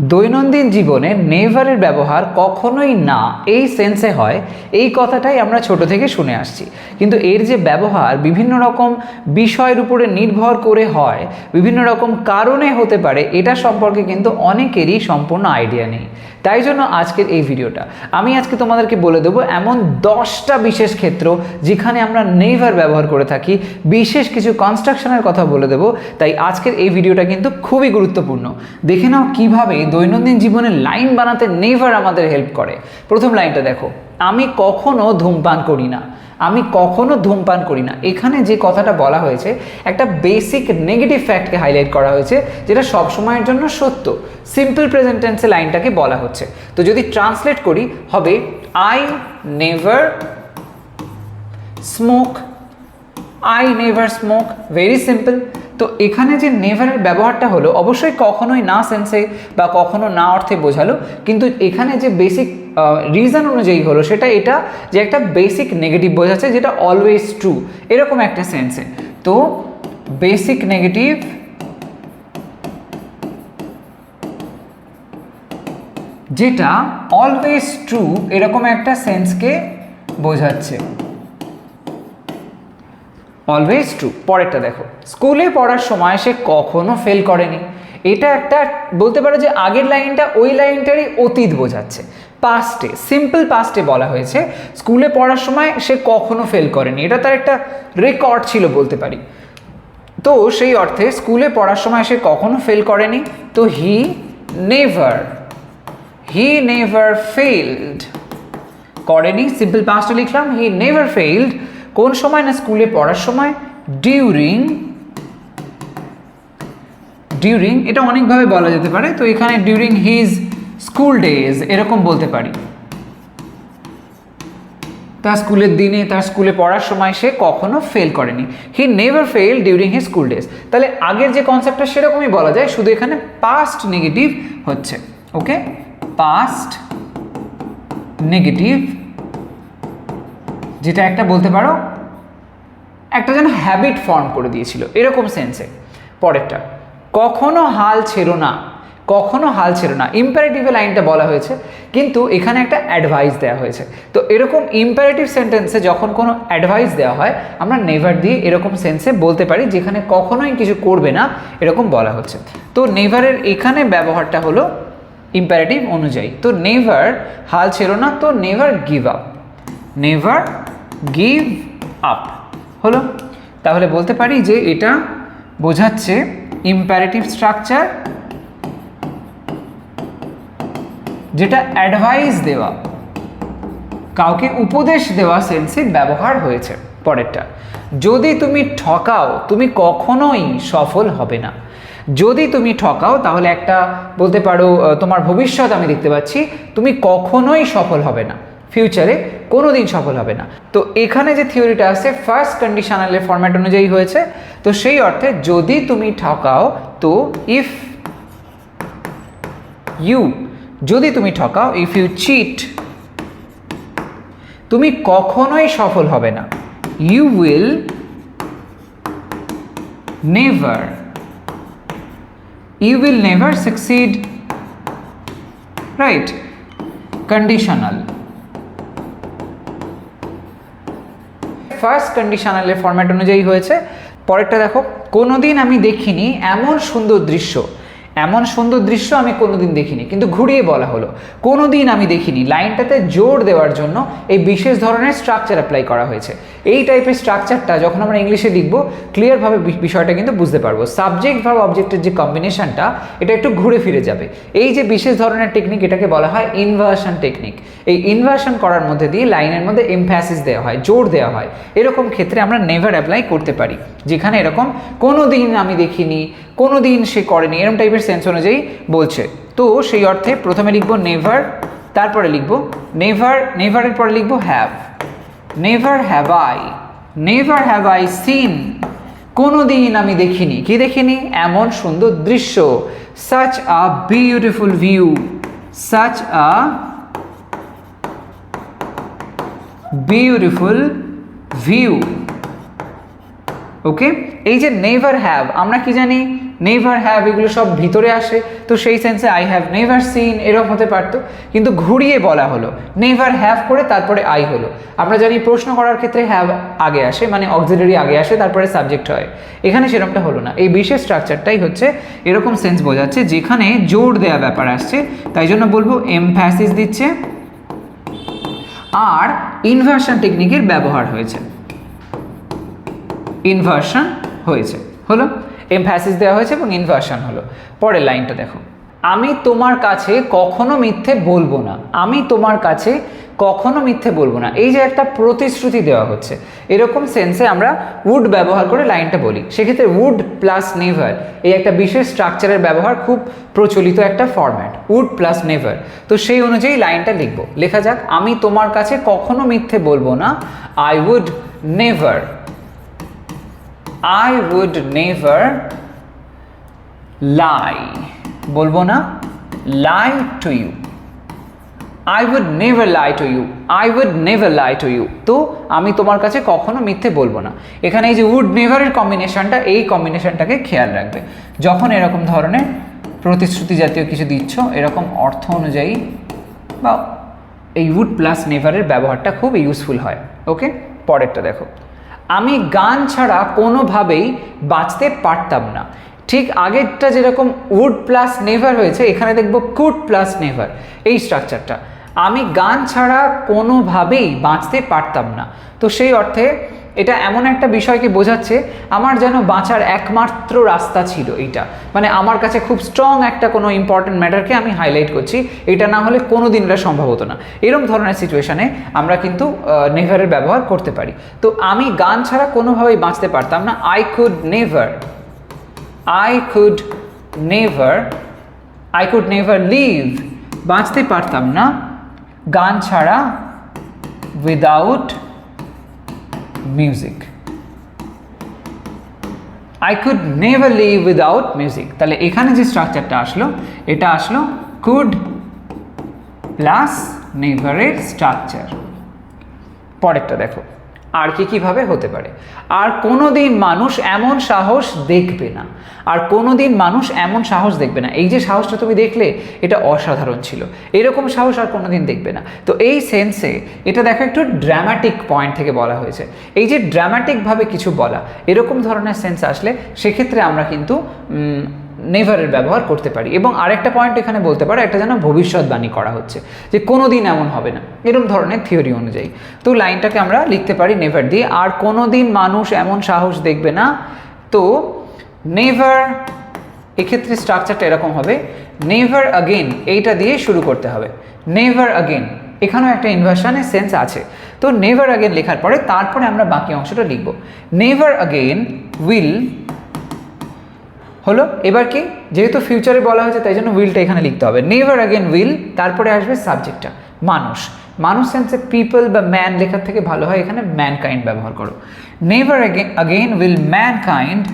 দৈনন্দিন জীবনে নেভারের ব্যবহার কখনোই না। এই সেন্সে হয়। এই কথাটাই আমরা ছোট থেকে শুনে আসছি। কিন্তু এর যে ব্যবহার বিভিন্ন রকম বিষয়ের উপরে নির্ভর করে হয়, বিভিন্ন রকম কারণে হতে পারে, এটা সম্পর্কে কিন্তু অনেকেরই সম্পূর্ণ আইডিয়া নেই। তাই জন্য আজকের এই ভিডিওটা। আমি আজকে তোমাদেরকে বলে দেবো এমন দশটা বিশেষ ক্ষেত্র যেখানে আমরা নেইভার ব্যবহার করে থাকি, বিশেষ কিছু কনস্ট্রাকশনের কথা বলে দেবো, তাই আজকের এই ভিডিওটা কিন্তু খুবই গুরুত্বপূর্ণ। দেখে নাও কীভাবে দৈনন্দিন জীবনে লাইন বানাতে নেইভার আমাদের হেল্প করে। প্রথম লাইনটা দেখো, আমি কখনো ধূমপান করি না। আমি কখনো ধূমপান করি না। এখানে যে কথাটা বলা হয়েছে, একটা বেসিক নেগেটিভ ফ্যাক্টকে হাইলাইট করা হয়েছে, যেটা সব সময়ের জন্য সত্য। সিম্পল প্রেজেন্ট টেন্সে লাইনটাকে বলা হচ্ছে। তো যদি ট্রান্সলেট করি, হবে I never smoke I never smoke very simple তো এখানে যে নেভারের ব্যবহারটা হলো, অবশ্যই কখনোই না সেন্সে বা কখনো না অর্থে বোঝালো, কিন্তু এখানে যে বেসিক রিজন অনুযায়ী হলো সেটা এটা যে একটা বেসিক নেগেটিভ বোঝাচ্ছে যেটা অলওয়েজ ট্রু এরকম একটা সেন্সে তো বেসিক নেগেটিভ যেটা অলওয়েজ ট্রু এরকম একটা সেন্সকে বোঝাচ্ছে। অলওয়েজ ট্রু পরেরটা দেখো। স্কুলে পড়ার সময় সে কখনো ফেল করেনি। এটা একটা বলতে পারো যে আগের লাইনটা ওই লাইনটারই অতীত বোঝাচ্ছে। পাস্টে, সিম্পল পাস্টে বলা হয়েছে। স্কুলে পড়ার সময় সে কখনো ফেল করেনি। এটা তার একটা রেকর্ড ছিল বলতে পারি। তো সেই অর্থে স্কুলে পড়ার সময় সে কখনো ফেল করেনি। তো he never he never failed করেনি। সিম্পল পাস্টে লিখলাম হি নেভার ফেইল্ড কোন সময় না স্কুলে পড়ার সময়? ডিউরিং ডিউরিং এটা অনেকভাবে বলা যেতে পারে। তো এখানে ডিউরিং হিজ স্কুল ডেজ, এরকম বলতে পারি। তার স্কুলের দিনে, তার স্কুলে পড়ার সময় সে কখনো ফেল করেনি। He never fail during he school days তাহলে আগের যে কনসেপ্টটা সেরকমই বলা যায়, শুধু এখানে পাস্ট নেগেটিভ হচ্ছে। ওকে পাস্ট নেগেটিভ যেটা একটা বলতে পারো, একটা যেন হ্যাবিট ফর্ম করে দিয়েছিল। এরকম সেন্সে পরেরটা, কখনো হাল ছেড়ো না। কখনো হাল ছিল না। ইম্পারেটিভে লাইনটা বলা হয়েছে, কিন্তু এখানে একটা অ্যাডভাইস দেওয়া হয়েছে। তো এরকম ইম্পারেটিভ সেন্টেন্সে যখন কোনো অ্যাডভাইস দেওয়া হয়, আমরা নেভার দিয়ে এরকম সেন্সে বলতে পারি, যেখানে কখনোই কিছু করবে না, এরকম বলা হচ্ছে। তো নেভারের এখানে ব্যবহারটা হলো ইম্পারেটিভ অনুযায়ী। তো নেভার হাল ছিল না, তো never give up never give up হলো। তাহলে বলতে পারি যে এটা বোঝাচ্ছে ইম্প্যারেটিভ স্ট্রাকচার যেটা অ্যাডভাইস দেওয়া, কাউকে উপদেশ দেওয়া সেন্সে ব্যবহার হয়েছে পরেরটা। যদি তুমি ঠকাও, তুমি কখনোই সফল হবে না। যদি তুমি ঠকাও, তাহলে একটা বলতে পারো তোমার ভবিষ্যৎ আমি দেখতে পাচ্ছি, তুমি কখনোই সফল হবে না। ফিউচারে কোনো দিন সফল হবে না। তো এখানে যে থিওরিটা আছে ফার্স্ট কন্ডিশনালের ফরম্যাট অনুযায়ী হয়েছে। তো সেই অর্থে যদি তুমি ঠকাও, তো ইফ ইউ যদি তুমি ঠকাও ইফ ইউ চিট তুমি কখনোই সফল হবে না। You will never you will never succeed right conditional first কন্ডিশনালের format অনুযায়ী হয়েছে। পরেরটা দেখো, কোনোদিন আমি দেখিনি এমন সুন্দর দৃশ্য। এমন সুন্দর দৃশ্য আমি কোনোদিন দেখিনি, কিন্তু ঘুরিয়ে বলা হলো। কোনোদিন আমি দেখিনি। লাইনটাতে জোর দেওয়ার জন্য এই বিশেষ ধরনের স্ট্রাকচার অ্যাপ্লাই করা হয়েছে। এই টাইপের স্ট্রাকচারটা যখন আমরা ইংলিশে লিখব ক্লিয়ারভাবে বিষয়টা কিন্তু বুঝতে পারব। সাবজেক্ট ভাব অবজেক্টের যে কম্বিনেশনটা এটা একটু ঘুরে ফিরে যাবে। এই যে বিশেষ ধরনের টেকনিক এটাকে বলা হয় ইনভার্সন টেকনিক এই ইনভার্সন করার মধ্যে দিয়ে লাইনের মধ্যে এমফ্যাসিস দেওয়া হয়, জোর দেওয়া হয়। এরকম ক্ষেত্রে আমরা নেভার অ্যাপ্লাই করতে পারি। যেখানে এরকম কোনো দিন আমি দেখিনি কোনো দিন সে করেনি। এরকম টাইপের সেন্স অনুযায়ী বলছে। তো সেই অর্থে প্রথমে লিখব নেভার তারপরে লিখব নেভার নেভারের পরে লিখব have never have I never have I seen কোনো দিন আমি দেখিনি। কি দেখিনি? এমন সুন্দর দৃশ্য। Such a beautiful view such a beautiful view okay এই যে নেভার হ্যাভ আমরা কি জানি? নেভার হ্যাভ এগুলো সব ভিতরে আসে। তো সেই সেন্সে আই হ্যাভ নেভার সিন এরকম হতে পারতো। কিন্তু ঘুরিয়ে বলা হলো। নেভার হ্যাভ করে তারপরে আই হলো। আমরা জানি প্রশ্ন করার ক্ষেত্রে হ্যাভ আগে আসে মানে অক্সিলারি আগে আসে, তারপরে সাবজেক্ট হয়। এখানে সেরকমটা হলো না। এই বিশেষ স্ট্রাকচারটাই হচ্ছে এরকম সেন্স বোঝাচ্ছে, যেখানে জোর দেওয়া ব্যাপার আসছে। তাই জন্য বলব এমফ্যাসিস দিচ্ছে। আর ইনভার্সন টেকনিকের ব্যবহার হয়েছে। ইনভার্সন হয়েছে। হলো? এমফ্যাসিস দেওয়া হয়েছে এবং ইনভার্সন হলো। পরের লাইনটা দেখো। আমি তোমার কাছে কখনো মিথ্যে বলব না। আমি তোমার কাছে কখনো মিথ্যে বলব না। এই যে একটা প্রতিশ্রুতি দেওয়া হচ্ছে। এরকম সেন্সে আমরা উড ব্যবহার করে লাইনটা বলি। সেক্ষেত্রে উড প্লাস নেভার এই একটা বিশেষ স্ট্রাকচারের ব্যবহার খুব প্রচলিত একটা ফরম্যাট উড প্লাস নেভার তো সেই অনুযায়ী লাইনটা লিখব। লেখা যাক, আমি তোমার কাছে কখনো মিথ্যে বলব না। I would never I would never lie. বলব না, lie to you. I would never lie to you. I would never lie to you. তো আমি তোমার কাছে কখনো মিথ্যে বলব না। এখানে এই যে উড নেভারের কম্বিনেশনটা এই কম্বিনেশনটাকে খেয়াল রাখবে। যখন এরকম ধরনের প্রতিশ্রুতি জাতীয় কিছু দিচ্ছ, এরকম অর্থ অনুযায়ী বা এই উড প্লাস নেভারের ব্যবহারটা খুব ইউজফুল হয়। ওকে পরেরটা দেখো। আমি গান ছাড়া কোনোভাবেই বাঁচতে পারতাম না। ঠিক আগেরটা যেরকম উড প্লাস নেভার হয়েছে, এখানে দেখব কুড প্লাস নেভার এই স্ট্রাকচারটা আমি গান ছাড়া কোনোভাবেই বাঁচতে পারতাম না। তো সেই অর্থে এটা এমন একটা বিষয়কে বোঝাচ্ছে, আমার যেন বাঁচার একমাত্র রাস্তা ছিল এইটা। মানে আমার কাছে খুব স্ট্রং একটা কোনো ইম্পর্টেন্ট ম্যাটারকে আমি হাইলাইট করছি, এটা না হলে কোনো দিন এটা সম্ভব হতো না। এরকম ধরনের সিচুয়েশানে আমরা কিন্তু নেভারের ব্যবহার করতে পারি। তো আমি গান ছাড়া কোনোভাবেই বাঁচতে পারতাম না। I could never I could never I could never live বাঁচতে পারতাম না। গান ছাড়া without music I could never live without music তাহলে এখানে যে স্ট্রাকচারটা আসলো, এটা আসলো কুড প্লাস নেভারের স্ট্রাকচার পরেরটা দেখো। আর কি কীভাবে হতে পারে? আর কোনো দিন মানুষ এমন সাহস দেখবে না। আর কোনো দিন মানুষ এমন সাহস দেখবে না। এই যে সাহসটা তুমি দেখলে, এটা অসাধারণ ছিল। এরকম সাহস আর কোনো দিন দেখবে না। তো এই সেন্সে এটা দেখো একটু ড্রামাটিক পয়েন্ট থেকে বলা হয়েছে। এই যে ড্রামাটিকভাবে কিছু বলা, এরকম ধরনের সেন্স আসলে, সেক্ষেত্রে আমরা কিন্তু নেভারের ব্যবহার করতে পারি। এবং আরেকটা পয়েন্ট এখানে বলতে পারো, একটা যেন ভবিষ্যৎবাণী করা হচ্ছে, যে কোনো দিন এমন হবে না। এরকম ধরনের থিওরি অনুযায়ী। তো লাইনটাকে আমরা লিখতে পারি নেভার দিয়ে, আর কোনো দিন মানুষ এমন সাহস দেখবে না। তো নেভার এক্ষেত্রে স্ট্রাকচারটা এরকম হবে নেভার আগেন এইটা দিয়ে শুরু করতে হবে। নেভার আগেন এখানেও একটা ইনভার্সনের সেন্স আছে। তো নেভার আগেন লেখার পরে তারপরে আমরা বাকি অংশটা লিখব। নেভার আগেন উইল হলো, এবার কি? যেহেতু ফিউচারে বলা হয়েছে, তাই জন্য উইলটা এখানে লিখতে হবে। নেভার অ্যাগেন উইল তারপরে আসবে সাবজেক্টটা মানুষ। মানুষ সেন্সে পিপল বা ম্যান লেখার থেকে ভালো হয়, এখানে ম্যান কাইন্ড ব্যবহার করো। Never again will mankind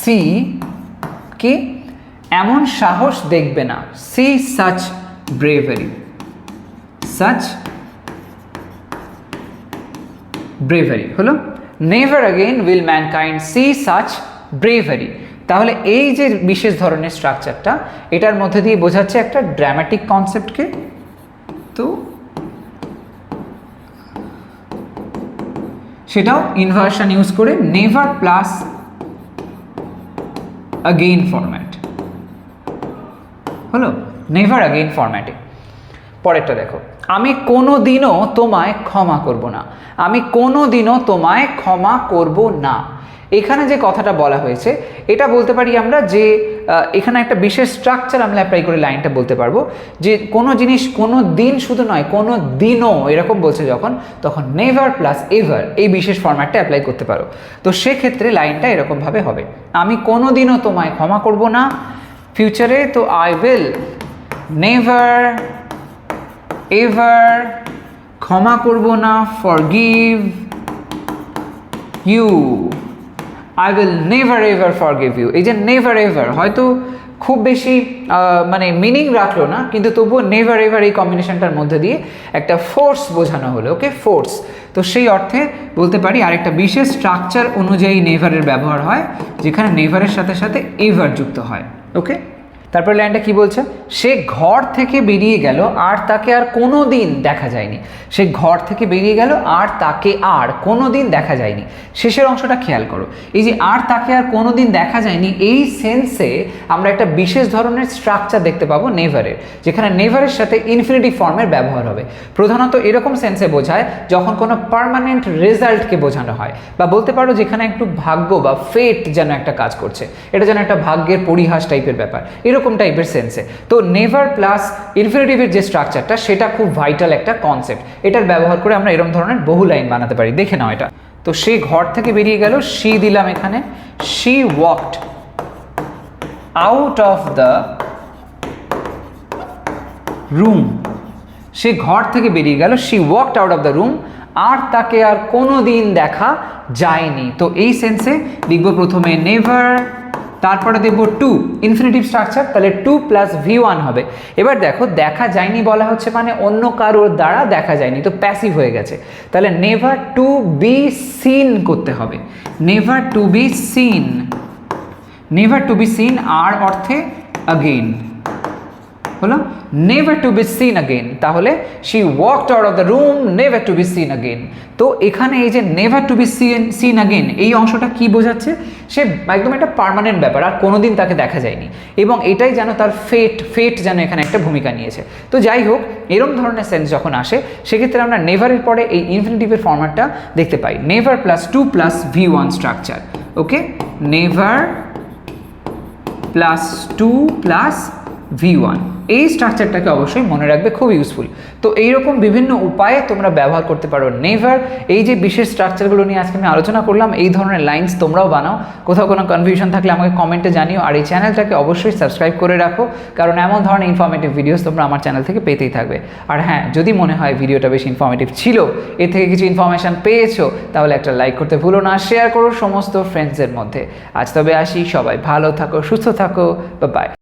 see কি? এমন সাহস দেখবে না। See such bravery such bravery হলো? Never again will mankind see such bravery তাহলে এই যে বিশেষ ধরনের স্ট্রাকচারটা এটার মধ্যে দিয়ে বোঝাচ্ছে একটা ড্রামাটিক কনসেপ্টকে তো সেটাও ইনভার্সন ইউজ করে নেভার প্লাস অ্যাগেইন ফরম্যাট হলো? নেভার আগেইন ফরম্যাটে পরেরটা দেখো। আমি কোনো দিনও তোমায় ক্ষমা করব না। আমি কোনো দিনও তোমায় ক্ষমা করব না। এখানে যে কথাটা বলা হয়েছে, এটা বলতে পারি আমরা যে এখানে একটা বিশেষ স্ট্রাকচার আমরা অ্যাপ্লাই করে লাইনটা বলতে পারব যে, কোনো জিনিস কোনো দিন শুধু নয়, কোনো দিনও, এরকম বলছে যখন, তখন নেভার প্লাস এভার এই বিশেষ ফরম্যাটটা অ্যাপ্লাই করতে পারো। তো সেক্ষেত্রে লাইনটা এরকমভাবে হবে। আমি কোনো দিনও তোমায় ক্ষমা করব না। ফিউচারে তো আই উইল নেভার এভার ক্ষমা করব না forgive you I will never ever forgive you এই যে নেভার এভার হয়তো খুব বেশি মানে মিনিং রাখল না, কিন্তু তবুও নেভার এভার এই কম্বিনেশনটার মধ্যে দিয়ে একটা ফোর্স বোঝানো হলো ওকে ফোর্স তো সেই অর্থে বলতে পারি আরেকটা বিশেষ স্ট্রাকচার অনুযায়ী নেভারের ব্যবহার হয়, যেখানে নেভারের সাথে সাথে এভার যুক্ত হয় ওকে তারপর লাইনটা কি বলছে? সে ঘর থেকে বেরিয়ে গেল, আর তাকে আর কোনো দিন দেখা যায়নি। সে ঘর থেকে বেরিয়ে গেল, আর তাকে আর কোনো দিন দেখা যায়নি। শেষের অংশটা খেয়াল করো। এই যে আর তাকে আর কোনো দিন দেখা যায়নি, এই সেন্সে আমরা একটা বিশেষ ধরনের স্ট্রাকচার দেখতে পাবো নেভারের, যেখানে নেভারের সাথে ইনফিনিটি ফর্মের ব্যবহার হবে। প্রধানত এরকম সেন্সে বোঝায় যখন কোনো পার্মানেন্ট রেজাল্টকে বোঝানো হয়, বা বলতে পারো যেখানে একটু ভাগ্য বা ফেট যেন একটা কাজ করছে। এটা যেন একটা ভাগ্যের পরিহাস টাইপের ব্যাপার। এরকম টাইপের সেন্সে তো নেভার প্লাস ইনফিনিটিভের যে স্ট্রাকচারটা সেটা খুব ভাইটাল একটা কনসেপ্ট এটার ব্যবহার করে আমরা এরকম ধরনের বহু লাইন বানাতে পারি। দেখে নাও এটা। তো সে ঘর থেকে বেরিয়ে গেল শি দিলাম এখানে। She walked out of the room সে ঘর থেকে বেরিয়ে গেল she walked out of the room আর তাকে আর কোনো দিন দেখা যায়নি। তো এই সেন্সে লিখব প্রথমে নেভার তারপরে দেখব টু ইনফিনিটিভ স্ট্রাকচার তাহলে টু প্লাস ভি ওয়ান হবে। এবার দেখো, দেখা যায়নি বলা হচ্ছে মানে অন্য কারোর দ্বারা দেখা যায়নি, তো প্যাসিভ হয়ে গেছে। তাহলে নেভার টু বি সিন করতে হবে। Never to be seen never to be seen আর অর্থে অগেইন হলো never to be seen again তাহলে she walked out of the room never to be seen again তো এখানে এই যে never to be seen seen again এই অংশটা কি বোঝাচ্ছে? সে একদম একটা পার্মানেন্ট ব্যাপার, আর কোনোদিন তাকে দেখা যায়নি। এবং এটাই যেন তার ফেট ফেট যেন এখানে একটা ভূমিকা নিয়েছে। তো যাই হোক, এরম ধরনের সেন্স যখন আসে, সেক্ষেত্রে আমরা নেভারের পরে এই ইনফিনিটিভের ফর্ম্যাটটা দেখতে পাই। Never plus to plus V one structure okay never plus to plus V one এই স্ট্রাকচারটাকে অবশ্যই মনে রাখবে, খুব ইউজফুল তো এইরকম বিভিন্ন উপায়ে তোমরা ব্যবহার করতে পারো নেভার এই যে বিশেষ স্ট্রাকচারগুলো নিয়ে আজকে আমি আলোচনা করলাম, এই ধরনের লাইন্স তোমরাও বানাও। কোথাও কোনো কনফিউশন থাকলে আমাকে কমেন্টে জানিও। আর এই চ্যানেলটাকে অবশ্যই সাবস্ক্রাইব করে রাখো, কারণ এমন ধরনের ইনফরমেটিভ ভিডিওস তোমরা আমার চ্যানেল থেকে পেতেই থাকবে। আর হ্যাঁ যদি মনে হয় ভিডিওটা বেশ ইনফরমেটিভ ছিল, এর থেকে কিছু ইনফরমেশান পেয়েছ, তাহলে একটা লাইক করতে ভুলো না শেয়ার করো সমস্ত ফ্রেন্ডসের মধ্যে। আজ তবে আসি, সবাই ভালো থাকো, সুস্থ থাকো বা বাই